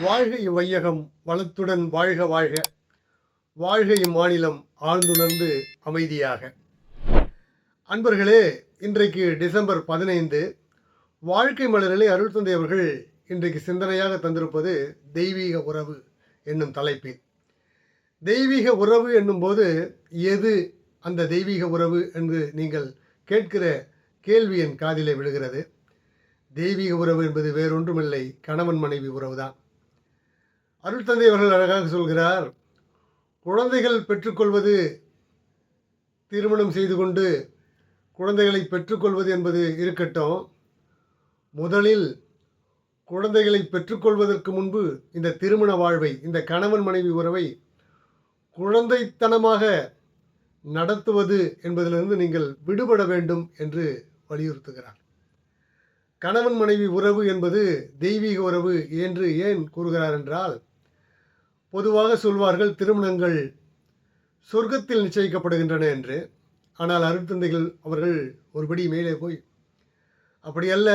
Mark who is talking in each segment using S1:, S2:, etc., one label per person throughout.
S1: வாழ்க இவ்வையகம் வளத்துடன் வாழ்க வாழ்க. வாழ்க இம்மாநிலம் ஆழ்ந்துணர்ந்து அமைதியாக. அன்பர்களே இன்றைக்கு டிசம்பர் பதினைந்து. வாழ்க்கை மலரிலே அருள் தந்தை அவர்கள் இன்றைக்கு சிந்தனையாக தந்திருப்பது தெய்வீக உறவு என்னும் தலைப்பில். தெய்வீக உறவு என்னும்போது எது அந்த தெய்வீக உறவு என்று நீங்கள் கேட்கிற கேள்வி என் காதிலே விழுகிறது. தெய்வீக உறவு என்பது வேறொன்றுமில்லை கணவன் மனைவி உறவுதான். அருள் தந்தை அவர்கள் அழகாக சொல்கிறார் குழந்தைகள் பெற்றுக்கொள்வது திருமணம் செய்து கொண்டு குழந்தைகளை பெற்றுக்கொள்வது என்பது இருக்கட்டும். முதலில் குழந்தைகளை பெற்றுக்கொள்வதற்கு முன்பு இந்த திருமண வாழ்வை இந்த கணவன் மனைவி உறவை குழந்தைத்தனமாக நடத்துவது என்பதிலிருந்து நீங்கள் விடுபட வேண்டும் என்று வலியுறுத்துகிறார். கணவன் மனைவி உறவு என்பது தெய்வீக உறவு என்று ஏன் கூறுகிறார் என்றால் பொதுவாக சொல்வார்கள் திருமணங்கள் சொர்க்கத்தில் நிச்சயிக்கப்படுகின்றன என்று. ஆனால் அருட்தந்தைகள் அவர்கள் ஒருபடி மேலே போய் அப்படியல்ல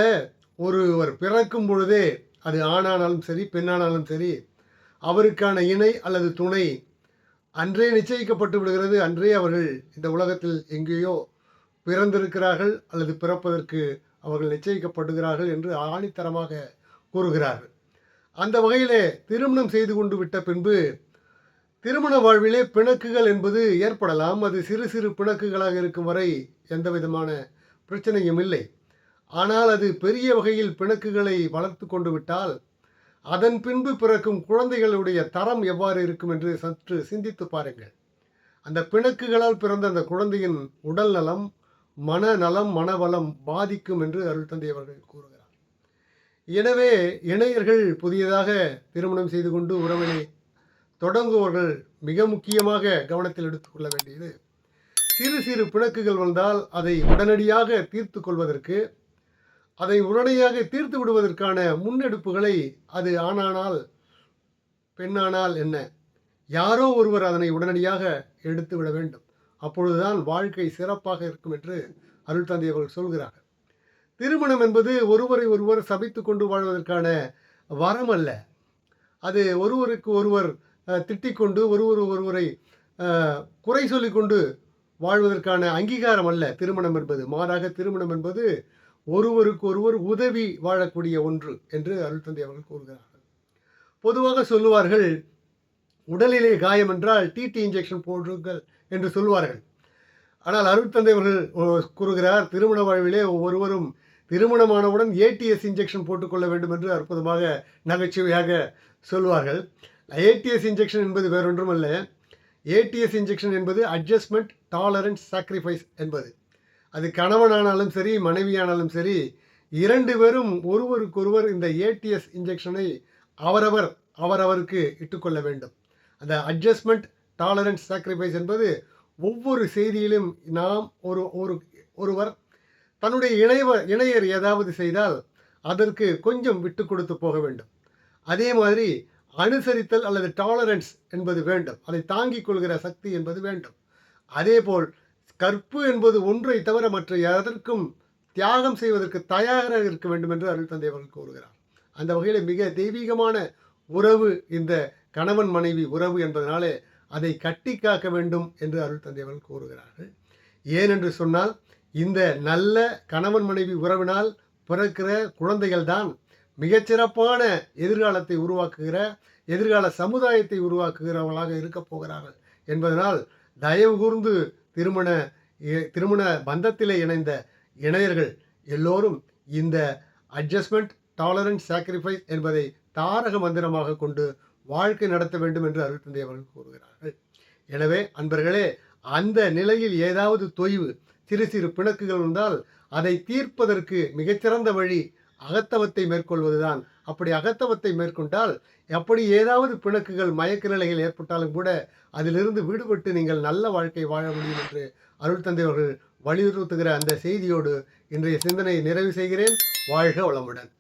S1: ஒருவர் பிறக்கும் பொழுதே அது ஆணானாலும் சரி பெண்ணானாலும் சரி அவருக்கான இணை அல்லது துணை அன்றே நிச்சயிக்கப்பட்டு விடுகிறது. அன்றே அவர்கள் இந்த உலகத்தில் எங்கேயோ பிறந்திருக்கிறார்கள் அல்லது பிறப்பதற்கு அவர்கள் நிச்சயிக்கப்படுகிறார்கள் என்று ஆணித்தரமாக கூறுகிறார்கள். அந்த வகையிலே திருமணம் செய்து கொண்டு விட்ட பின்பு திருமண வாழ்விலே பிணக்குகள் என்பது ஏற்படலாம். அது சிறு சிறு பிணக்குகளாக இருக்கும் வரை எந்த விதமான பிரச்சனையும் இல்லை. ஆனால் அது பெரிய வகையில் பிணக்குகளை வளர்த்து கொண்டு விட்டால் அதன் பின்பு பிறக்கும் குழந்தைகளுடைய தரம் எவ்வாறு இருக்கும் என்று சற்று சிந்தித்து பாருங்கள். அந்த பிணக்குகளால் பிறந்த அந்த குழந்தையின் உடல் நலம் மனநலம் மனவளம் பாதிக்கும் என்று அருள் தந்தை அவர்கள் கூறுகிறார். எனவே இணையர்கள் புதியதாக திருமணம் செய்து கொண்டு உறவினை தொடங்குவர்கள் மிக முக்கியமாக கவனத்தில் எடுத்துக்கொள்ள வேண்டியது. சிறு சிறு பிணக்குகள் வந்தால் அதை உடனடியாக தீர்த்து கொள்வதற்கு அதை உடனடியாக தீர்த்து விடுவதற்கான முன்னெடுப்புகளை அது ஆணானால் பெண்ணானால் என்ன? யாரோ ஒருவர் அதனை உடனடியாக எடுத்து விட வேண்டும். அப்பொழுதுதான் வாழ்க்கை சிறப்பாக இருக்கும் என்று அருள் தந்தை அவர்கள் சொல்கிறார்கள். திருமணம் என்பது ஒருவரை ஒருவர் சபித்து கொண்டு வாழ்வதற்கான வரம் அல்ல. அது ஒருவருக்கு ஒருவர் திட்டிக்கொண்டு ஒருவர் ஒருவரை குறை சொல்லிக்கொண்டு வாழ்வதற்கான அங்கீகாரம் அல்ல திருமணம் என்பது. மாறாக திருமணம் என்பது ஒருவருக்கு ஒருவர் உதவி வாழக்கூடிய ஒன்று என்று அருள் தந்தை அவர்கள் கூறுகிறார்கள். பொதுவாக சொல்லுவார்கள் உடலிலே காயம் என்றால் டிடி இன்ஜெக்ஷன் போடுங்கள் என்று சொல்வார்கள் ஆனால் அருள் தந்தை அவர்கள் கூறுகிறார் திருமண வாழ்விலே ஒவ்வொருவரும் திருமணமானவுடன் ஏடிஎஸ் இன்ஜெக்ஷன் போட்டுக்கொள்ள வேண்டும் என்று அற்புதமாக நகைச்சுவையாக சொல்வார்கள். ஏடிஎஸ் இன்ஜெக்ஷன் என்பது வேறொன்றும் அல்ல. ஏடிஎஸ் இன்ஜெக்ஷன் என்பது அட்ஜஸ்ட்மெண்ட் டாலரன்ஸ் சாக்ரிஃபைஸ் என்பது. அது கணவனானாலும் சரி மனைவியானாலும் சரி இரண்டு பேரும் ஒருவருக்கொருவர் இந்த ஏடிஎஸ் இன்ஜெக்ஷனை அவரவர் அவரவருக்கு இட்டுக்கொள்ள வேண்டும். அந்த அட்ஜஸ்ட்மெண்ட் டாலரன்ஸ் சாக்ரிஃபைஸ் என்பது ஒவ்வொரு செய்தியிலும் நாம் ஒரு ஒரு ஒருவர் தன்னுடைய இணைவ இணையர் ஏதாவது செய்தால் அதற்கு கொஞ்சம் விட்டு கொடுத்து போக வேண்டும். அதே மாதிரி அனுசரித்தல் அல்லது டாலரன்ஸ் என்பது வேண்டும். அதை தாங்கிக் கொள்கிற சக்தி என்பது வேண்டும். அதேபோல் கற்பு என்பது ஒன்றை தவிர மற்ற எதற்கும் தியாகம் செய்வதற்கு தயாராக இருக்க வேண்டும் என்று அருள் தந்தை அவர்கள் கூறுகிறார். அந்த வகையில் மிக தெய்வீகமான உறவு இந்த கணவன் மனைவி உறவு என்பதனாலே அதை கட்டி காக்க வேண்டும் என்று அருள் தந்தை அவர்கள் கூறுகிறார்கள். ஏனென்று சொன்னால் இந்த நல்ல கணவன் மனைவி உறவினால் பிறக்கிற குழந்தைகள் தான் மிகச்சிறப்பான எதிர்காலத்தை உருவாக்குகிற எதிர்கால சமுதாயத்தை உருவாக்குகிறவர்களாக இருக்கப் போகிறார்கள். என்பதனால் தயவு கூர்ந்து திருமண திருமண பந்தத்திலே இணைந்த இணையர்கள் எல்லோரும் இந்த அட்ஜஸ்ட்மெண்ட் டாலரன்ஸ் சாக்ரிஃபைஸ் என்பதை தாரக மந்திரமாக கொண்டு வாழ்க்கை நடத்த வேண்டும் என்று அருள் தந்தை அவர்கள் கூறுகிறார்கள். எனவே அன்பர்களே அந்த நிலையில் ஏதாவது தொய்வு சிறு சிறு பிணக்குகள் வந்தால் அதை தீர்ப்பதற்கு மிகச்சிறந்த வழி அகத்தவத்தை மேற்கொள்வதுதான். அப்படி அகத்தவத்தை மேற்கொண்டால் அப்படி ஏதாவது பிணக்குகள் மயக்க நிலைகள் ஏற்பட்டாலும் கூட அதிலிருந்து விடுபட்டு நீங்கள் நல்ல வாழ்க்கை வாழ முடியும் என்று அருள் தந்தை அவர்கள் வலியுறுத்துகிற அந்த செய்தியோடு இன்றைய சிந்தனையை நிறைவு செய்கிறேன். வாழ்க வளமுடன்.